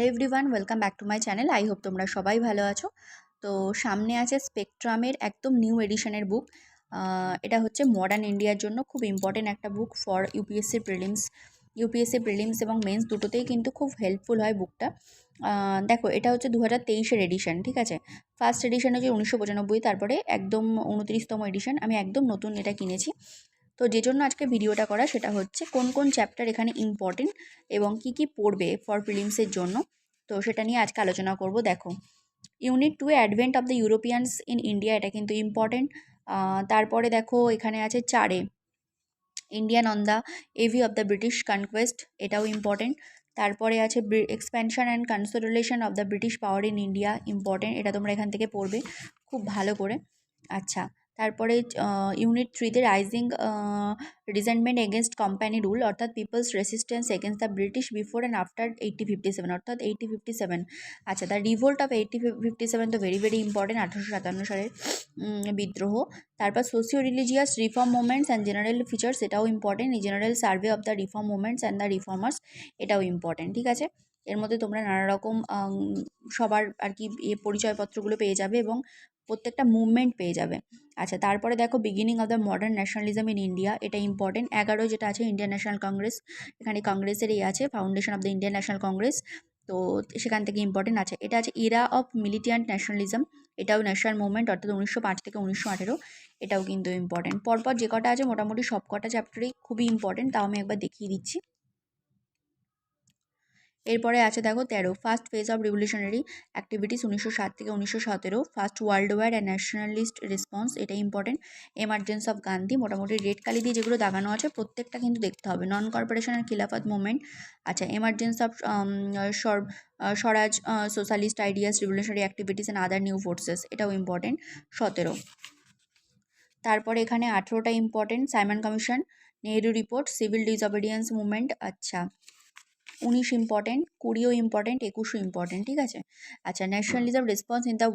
Hello everyone welcome back to my channel I hope তোমরা সবাই ভালো আছো। তো সামনে আছে স্পেকট্রামের একদম নিউ এডিশনের বুক এটা হচ্ছে মডার্ন ইন্ডিয়ার জন্য খুব ইম্পর্টেন্ট একটা book for UPSC prelims UPSC prelims এবং মেন্স দুটোতেই কিন্তু খুব হেল্পফুল হয় বুকটা দেখো, এটা হচ্ছে দু হাজার তেইশের এডিশন ঠিক আছে? ফার্স্ট এডিশন হচ্ছে উনিশশো পঁচানব্বই, তারপরে একদম উনত্রিশতম এডিশন আমি একদম নতুন এটা কিনেছি। তো যে জন্য আজকে ভিডিওটা করা সেটা হচ্ছে কোন কোন চ্যাপ্টার এখানে ইম্পর্টেন্ট এবং কি কি পড়বে ফর প্রিলিমসের জন্য। তো সেটা নিয়ে আজকে আলোচনা করব, দেখো। Unit two advent of the Europeans in India এটা কিন্তু ইম্পর্টেন্ট তারপরে দেখো এখানে আছে চারে। Indian on the eve of the British conquest এটাও ইম্পর্টেন্ট তারপরে আছে expansion and consolation of the British power in India important এটা তোমরা এখান থেকে পড়বে। খুব ভালো করে। আচ্ছা তারপরে ইউনিট থ্রিতে rising resentment against company rule অর্থাৎ people's resistance against the British before and after eighty fifty seven অর্থাৎ এইটটি ফিফটি সেভেন আচ্ছা the revolt of eighty fifty seven তো ভেরি ভেরি ইম্পর্টেন্ট আঠারোশো সাতান্ন সালের বিদ্রোহ। তারপর socio religious reform movements and general features এটাও important general survey of the reform movements and the reformers এটাও ইম্পর্টেন্ট ঠিক আছে? এর মধ্যে তোমরা নানা রকম সবার আর কি এ পরিচয়পত্রগুলো পেয়ে যাবে এবং প্রত্যেকটা মুভমেন্ট পেয়ে যাবে। আচ্ছা তারপরে দেখো beginning of the modern nationalism in India এটা ইম্পর্টেন্ট এগারো যেটা আছে ইন্ডিয়ান ন্যাশনাল কংগ্রেস এখানে কংগ্রেসেরই আছে foundation of the Indian national Congress তো সেখান থেকে ইম্পর্টেন্ট আছে। এটা আছে ইরা অফ মিলিটিয়ান্ট ন্যাশনালিজম এটাও ন্যাশনাল মুভমেন্ট অর্থাৎ উনিশশো পাঁচ থেকে উনিশশো আঠেরো, এটাও কিন্তু ইম্পর্টেন্ট পরপর যে কটা আছে, মোটামুটি সব কটা চ্যাপ্টারই খুবই ইম্পর্টেন্ট তাও আমি একবার দেখিয়ে দিচ্ছি। এরপরে আছে দেখো তেরো first phase of revolutionary activities উনিশশো সাত থেকে উনিশশো সতেরো first world war and nationalist response এটা ইম্পর্টেন্ট এমার্জেন্স অফ গান্ধী মোটামুটি রেড কালি দিয়ে যেগুলো দাগানো আছে, প্রত্যেকটা কিন্তু দেখতে হবে non corporation and Khilafat movement আচ্ছা emergence of Swaraj socialist ideas revolutionary activities and other new forces এটাও ইম্পর্টেন্ট সতেরো। তারপরে এখানে আঠেরোটা important Simon commission Nehru report civil disobedience movement আচ্ছা। উনিশ ইম্পর্টেন্ট কুড়িও ইম্পর্টেন্ট একুশও ইম্পর্টেন্ট ঠিক আছে? আচ্ছা nationalism response in the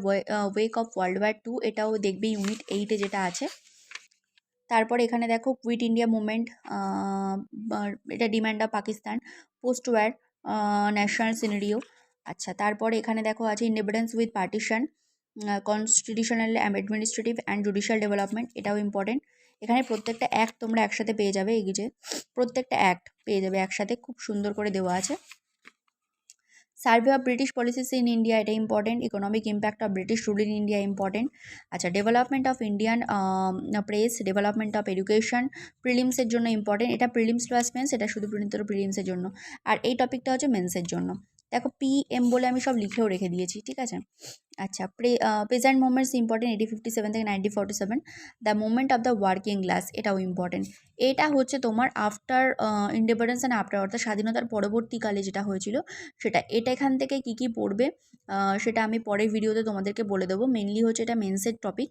wake of world war two এটাও দেখবে ইউনিট এইটে যেটা আছে। তারপর এখানে দেখো কুইট ইন্ডিয়া মুভমেন্ট এটা demand of Pakistan post war national scenario আচ্ছা তারপর এখানে দেখো আছে independence with partition constitutional administrative and judicial development এটাও ইম্পর্টেন্ট এখানে প্রত্যেকটা অ্যাক্ট তোমরা একসাথে পেয়ে যাবে এই যে প্রত্যেকটা অ্যাক্ট পেয়ে যাবে একসাথে, খুব সুন্দর করে দেওয়া আছে। Survey of British policies in India এটা important economic impact of British rule in India important আচ্ছা development of Indian press development of education প্রিলিমসের জন্য ইম্পর্টেন্ট এটা প্রিলিমস প্লাস মেন্স এটা শুধু প্রিলিমসের জন্য। আর এই টপিকটা হচ্ছে মেন্সের জন্য। দেখো পি এম বলে আমি সব লিখেও রেখে দিয়েছি, ঠিক আছে? আচ্ছা pre present movements important eighty fifty seven থেকে ninety forty seven the movement of the working class এটাও ইম্পর্টেন্ট এটা হচ্ছে তোমার আফটার ইন্ডিপেন্ডেন্স অ্যান্ড আফটার অর্থাৎ স্বাধীনতার পরবর্তীকালে যেটা হয়েছিল, সেটা। এটা এখান থেকে কী কী পড়বে সেটা আমি পরের ভিডিওতে তোমাদেরকে বলে দেবো। মেনলি হচ্ছে এটা মেন্সের টপিক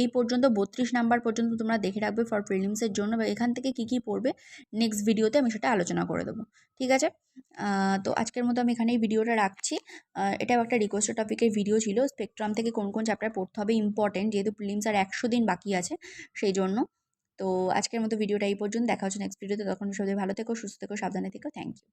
এই পর্যন্ত বত্রিশ নাম্বার পর্যন্ত তোমরা দেখে রাখবে ফর প্রিলিমসের জন্য। বা এখান থেকে কী কী পড়বে নেক্সট ভিডিওতে আমি সেটা আলোচনা করে দেবো। ঠিক আছে? তো আজকের মতো আমি এখানে এই ভিডিওটা রাখছি এটাও একটা রিকোয়েস্ট টপিকের ভিডিও ছিল স্পেকট্রাম থেকে কোন কোন চ্যাপ্টার পড়তে হবে ইম্পর্টেন্ট যেহেতু প্রিলিমস আর একশো দিন বাকি আছে সেই জন্য তো আজকের মতো ভিডিওটা এই পর্যন্ত, দেখা হচ্ছে নেক্সট ভিডিওতে তখন সবাই ভালো থেকো, সুস্থ থেকো, সাবধানে থেকো থ্যাংক ইউ